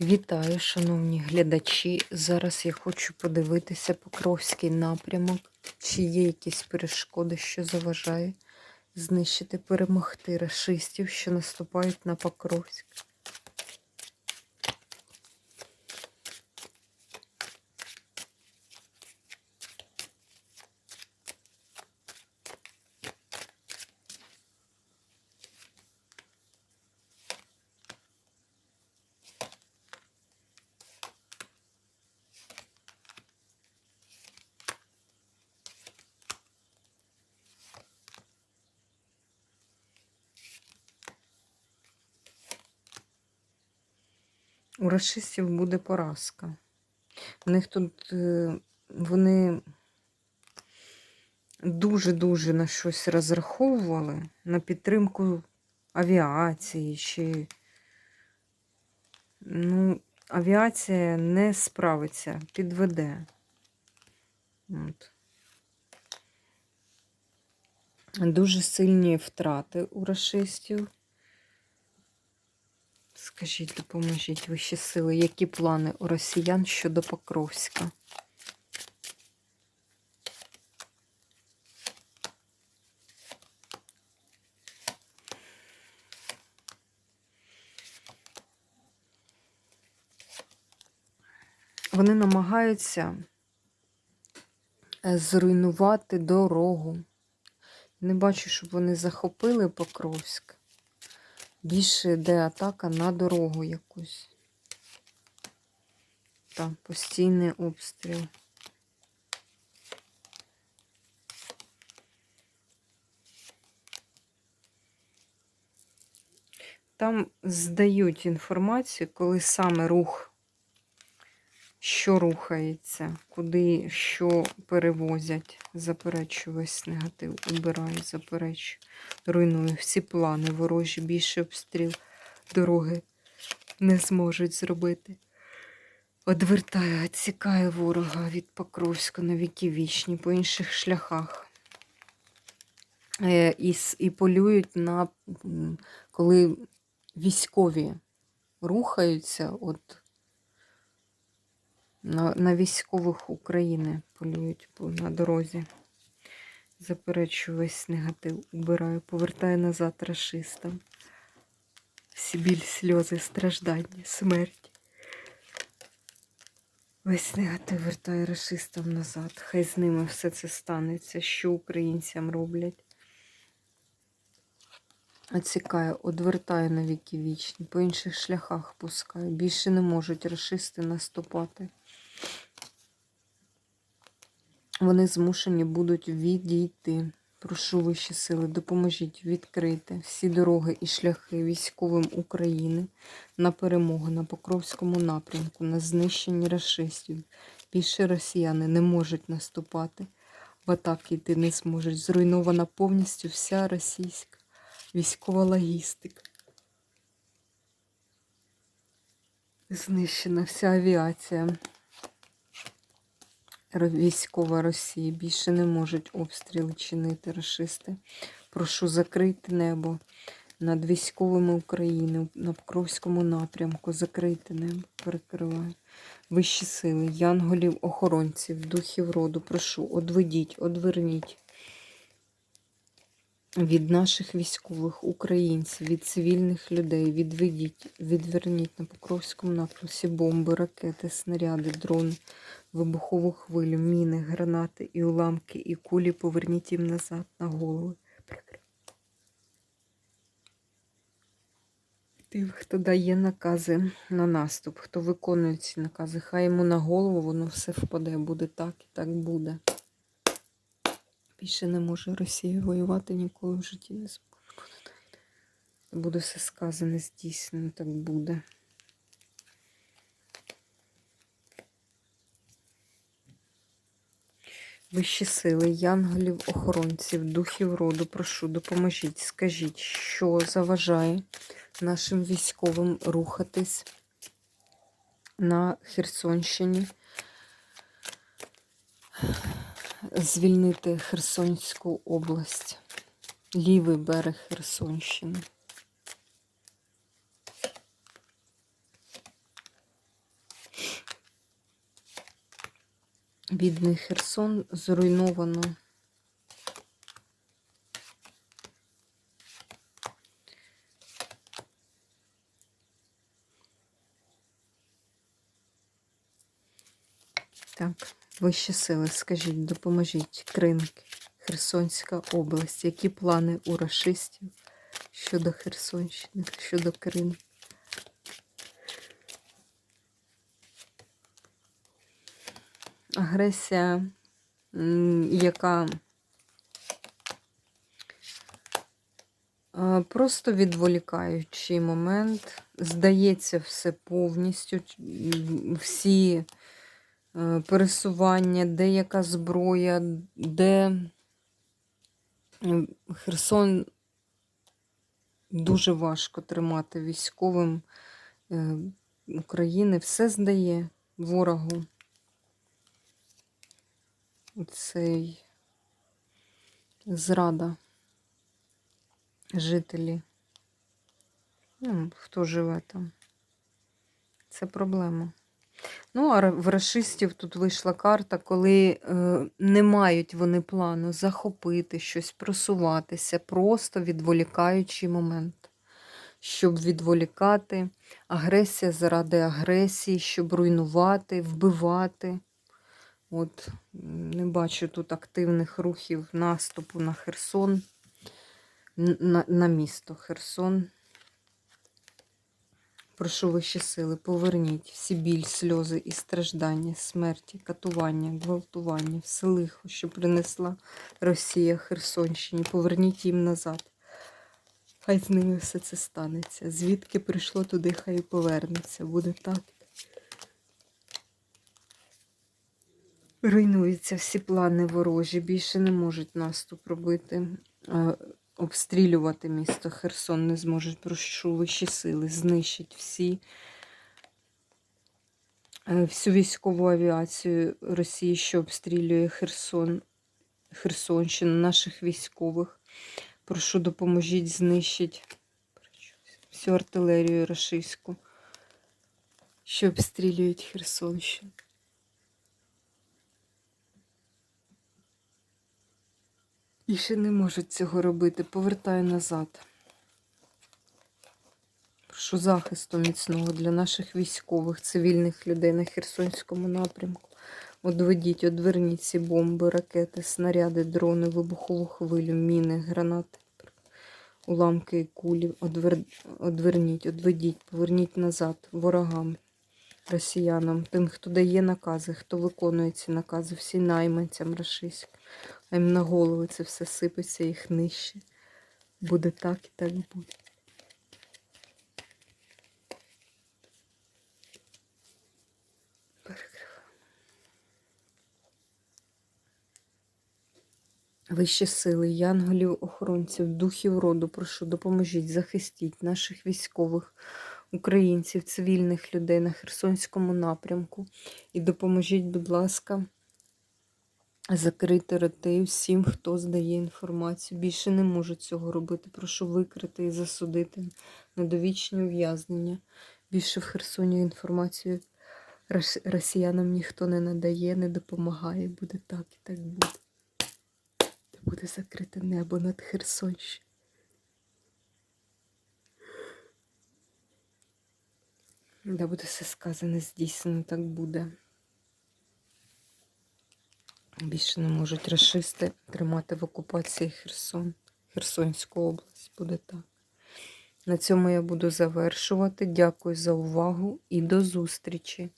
Вітаю, шановні глядачі. Зараз я хочу подивитися Покровський напрямок, чи є якісь перешкоди, що заважає знищити, перемогти рашистів, що наступають на Покровськ. У расистів буде поразка. У них тут е, вони дуже-дуже на щось розраховували, на підтримку авіації чи. Ну, авіація не справиться, підведе. От. Дуже сильні втрати у расистів. Скажіть, допоможіть вищі сили, які плани у росіян щодо Покровська? Вони намагаються е, зруйнувати дорогу. Не бачу, щоб вони захопили Покровськ. Більше йде атака на дорогу якусь. Там постійний обстріл. Там здають інформацію, коли саме рух, що рухається, куди що перевозять. Заперечую весь негатив, убираю, заперечую. Руйную всі плани, ворожі, більше обстріл дороги не зможуть зробити. Одвертаю, відсікаю ворога від Покровська на віки вічні, по інших шляхах. Е, І, і полюють на коли військові рухаються, от на, на військових України полюють по- на дорозі. Заперечую весь негатив, убираю, повертаю назад рашистам. Всі біль, сльози, страждання, смерть. Весь негатив вертаю рашистам назад. Хай з ними все це станеться, що українцям роблять. Оцікаю, одвертаю на віки вічні, по інших шляхах пускаю. Більше не можуть рашисти наступати. Вони змушені будуть відійти. Прошу вищі сили, допоможіть відкрити всі дороги і шляхи військовим України на перемогу на Покровському напрямку, на знищення рашистів. Більше росіяни не можуть наступати, в атаки йти не зможуть. Зруйнована повністю вся російська військова логістика. Знищена вся авіація. Військова Росії більше не можуть обстріли чинити рашисти. Прошу закрити небо над військовими України на Покровському напрямку. Закрити небо, перекриваю. Вищі сили, янголів, охоронців, духів роду. Прошу, одведіть, одверніть від наших військових українців, від цивільних людей, відведіть, відверніть на Покровському напрямку бомби, ракети, снаряди, дрони, вибухову хвилю, міни, гранати і уламки, і кулі поверніть їм назад на голови. Тим, хто дає накази на наступ, хто виконує ці накази, хай йому на голову воно все впаде. Буде так і так буде. Більше не може Росія воювати ніколи в житті не зможе. Буде все сказане, здійснено, так буде. Вищі сили, янголів, охоронців, духів роду, прошу, допоможіть, скажіть, що заважає нашим військовим рухатись на Херсонщині, звільнити Херсонську область, лівий берег Херсонщини. Бідний Херсон зруйновано. Так, вищі сили, скажіть, допоможіть. Кринки, Херсонська область. Які плани у рашистів щодо Херсонщини, щодо Криму? Агресія, яка е, просто відволікаючий момент. Здається, все повністю, всі е, пересування, де яка зброя, де Херсон дуже важко тримати військовим е, України. Все здає ворогу. Цей зрада. Жителі. Ну, хто живе там. Це проблема. Ну, а в расистів тут вийшла карта, коли е, не мають вони плану захопити щось, просуватися, просто відволікаючий момент. Щоб відволікати, агресія заради агресії, щоб руйнувати, вбивати. От не бачу тут активних рухів наступу на Херсон, на, на місто Херсон. Прошу вищі сили, поверніть всі біль, сльози і страждання, смерті, катування, гвалтування, все лихо, що принесла Росія Херсонщині. Поверніть їм назад. Хай з ними все це станеться. Звідки прийшло туди, хай повернеться. Буде так. Руйнуються всі плани ворожі, більше не можуть наступ робити. Обстрілювати місто Херсон не зможуть, прошу вищі сили, знищить всі е, всю військову авіацію Росії, що обстрілює Херсон, Херсонщину, наших військових. Прошу, допоможіть, знищить всю артилерію рашистську, що обстрілюють Херсонщину. І ще не можуть цього робити. Повертаю назад. Прошу захисту міцного для наших військових, цивільних людей на Херсонському напрямку. Одведіть, одверніть ці бомби, ракети, снаряди, дрони, вибухову хвилю, міни, гранати, уламки і кулі. Одвер... Одверніть, одведіть, поверніть назад ворогам, росіянам, тим, хто дає накази, хто виконує ці накази, всі найманцям рашистським. А їм на голови це все сипеться, їх нижче. Буде так і так буде. Перекриваю. Вищі сили, янголів, охоронців, духів роду, прошу, допоможіть, захистіть наших військових, українців, цивільних людей на Херсонському напрямку. І допоможіть, будь ласка, закрити роти всім, хто здає інформацію. Більше не можу цього робити. Прошу викрити і засудити на довічне ув'язнення. Більше в Херсоні інформацію росіянам ніхто не надає, не допомагає. Буде так і так буде. Та буде закрите небо над Херсонщиною. Да буде все сказане, здійснено, так буде. Більше не можуть расисти тримати в окупації Херсон, Херсонську область. Буде так. На цьому я буду завершувати. Дякую за увагу і до зустрічі!